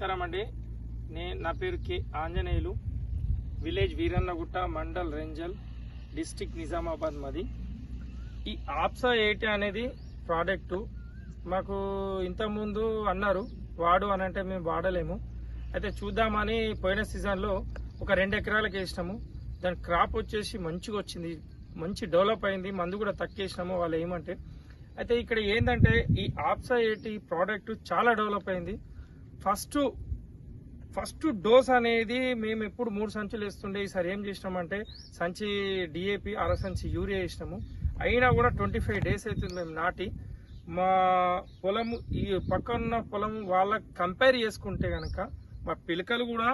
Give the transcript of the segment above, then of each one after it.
నమస్కారం అండి. నేను నా పేరు K Anjaneyulu. Village Veerannagutta mandal Renjal district Nizamabad మాది. ఈ ఆప్సా ఏటి అనేది ప్రోడక్టు మాకు ఇంతకుముందు అన్నారు వాడు అని అంటే మేము వాడలేము. అయితే చూద్దామని పోయిన సీజన్లో ఒక రెండు ఎకరాలకు వేసినాము. దాని క్రాప్ వచ్చేసి మంచిగా వచ్చింది మంచి డెవలప్ అయింది మందు కూడా తక్కేసినాము వాళ్ళు ఏమంటే. అయితే ఇక్కడ ఏంటంటే ఈ ఆప్సా ఏటి ప్రోడక్ట్ చాలా డెవలప్ అయింది. ఫస్ట్ ఫస్ట్ డోస్ అనేది మేము ఎప్పుడు మూడు సంచులు వేస్తుండే. ఈసారి ఏం చేసినామంటే సంచి డిఏపి అర సంచి యూరియా వేసినాము. అయినా కూడా ట్వంటీ ఫైవ్ డేస్ అవుతుంది మేము నాటి. మా పొలం ఈ పక్కన పొలం వాళ్ళకి కంపేర్ చేసుకుంటే కనుక మా పిలకలు కూడా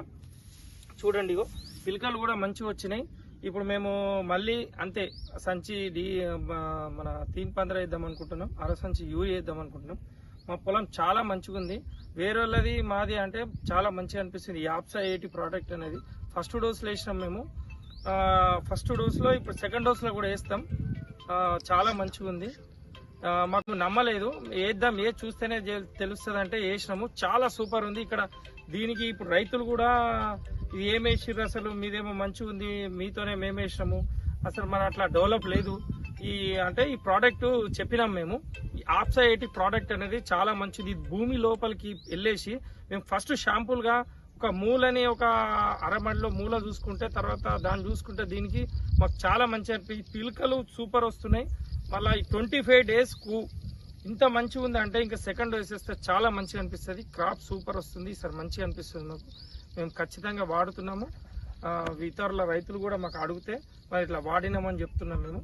చూడండి ఇగో పిలకలు కూడా మంచిగా వచ్చినాయి. ఇప్పుడు మేము మళ్ళీ అంతే సంచి డి మన తీన్ పందర వేద్దాం అనుకుంటున్నాం అర సంచి యూరియా వేద్దాం అనుకుంటున్నాం. మా పొలం చాలా మంచిగా ఉంది వేరే వాళ్ళది మాది అంటే చాలా మంచిగా అనిపిస్తుంది. ఈ ఎయిటీ ప్రోడక్ట్ అనేది. ఫస్ట్ డోస్లో వేసినాం మేము. ఫస్ట్ డోస్లో ఇప్పుడు సెకండ్ డోస్లో కూడా వేస్తాం. చాలా మంచిగా ఉంది మాకు నమ్మలేదు. వేద్దాం ఏ చూస్తేనే తెలుస్తుంది అంటే వేసినాము. చాలా సూపర్ ఉంది. ఇక్కడ దీనికి ఇప్పుడు రైతులు కూడా ఇది ఏమేసిర్రు అసలు? మీదేమో మంచిగా ఉంది మీతోనే మేము వేసినాము అసలు మన అట్లా డెవలప్ లేదు. ఈ అంటే ఈ ప్రోడక్ట్ చెప్పినాం మేము. ఈ ప్రోడక్ట్ అనేది చాలా మంచిది. భూమి లోపలికి వెళ్ళేసి మేము ఫస్ట్ షాంపూల్గా ఒక మూలని ఒక అరమడిలో మూల చూసుకుంటే తర్వాత దాన్ని చూసుకుంటే దీనికి మాకు చాలా మంచి అనిపి పిలకలు సూపర్ వస్తున్నాయి. మళ్ళీ ఈ ట్వంటీ ఫైవ్ డేస్కు ఇంత మంచి ఉంది అంటే ఇంకా సెకండ్ వేసేస్తే చాలా మంచిగా అనిపిస్తుంది. క్రాప్ సూపర్ వస్తుంది. ఈసారి మంచిగా అనిపిస్తుంది మాకు. మేము ఖచ్చితంగా వాడుతున్నాము. ఇతరుల రైతులు కూడా మాకు అడిగితే మరి ఇట్లా వాడినామని చెప్తున్నాం మేము.